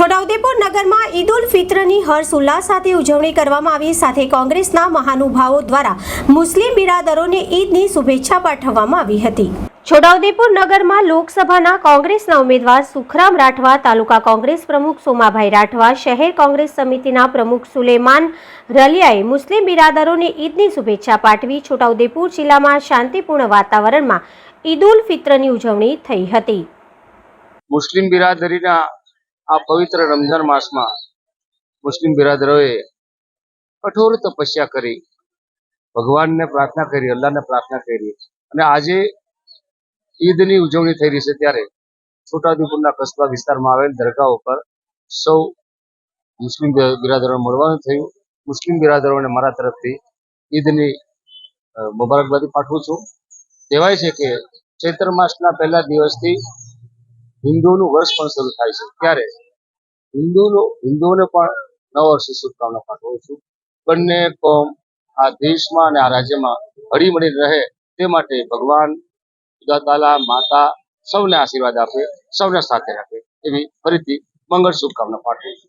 છોટાઉદેપુર નગરમાં ઈદ ઉલ ફિત્રની હર્ષ ઉલ્લાસ સાથે ઉજવણી કરવામાં આવી. સાથે કોંગ્રેસના મહાનુભાવો દ્વારા મુસ્લિમ બિરાદરોને ઈદની શુભેચ્છા પાઠવવામાં આવી હતી. છોટાઉદેપુર નગરમાં લોકસભાના કોંગ્રેસના ઉમેદવાર સુખરામ રાઠવા, તાલુકા કોંગ્રેસ પ્રમુખ સોમાભાઈ રાઠવા, શહેર કોંગ્રેસ સમિતિના પ્રમુખ સુલેમાન રલિયાએ મુસ્લિમ બિરાદરોને ઈદની શુભેચ્છા પાઠવી. છોટાઉદેપુર જિલ્લામાં શાંતિપૂર્ણ વાતાવરણમાં ઈદ ઉલ ફિત્રની ઉજવણી થઈ હતી. મુસ્લિમ બિરાદરીના આ પવિત્ર રમઝાન માસમાં મુસ્લિમ બિરાદરોએ કઠોર તપસ્યા કરી, ભગવાનને પ્રાર્થના કરી, અલ્લાહને પ્રાર્થના કરી અને આજે ઈદની ઉજવણી થઈ રહી છે ત્યારે છોટાઉદેપુરના કસ્બા વિસ્તારમાં આવેલ દરગાહ ઉપર સૌ મુસ્લિમ બિરાદરોને મળવાનું થયું. મુસ્લિમ બિરાદરોને મારા તરફથી ઈદની મુબારકબાદી પાઠવું છું. કહેવાય છે કે ચૈત્ર માસના પહેલા દિવસથી હિન્દુનું વર્ષ પણ શરૂ થાય છે. ત્યારે હિન્દુનો, હિન્દુઓને પણ નવ વર્ષની શુભકામના પાઠવું છું. બંને કોમ આ દેશમાં અને આ રાજ્યમાં હળી મળીને રહે તે માટે ભગવાન ખુદા માતા સૌને આશીર્વાદ આપે, સૌને સાથે રાખે એવી ફરીથી મંગળ શુભકામના પાઠવું છું.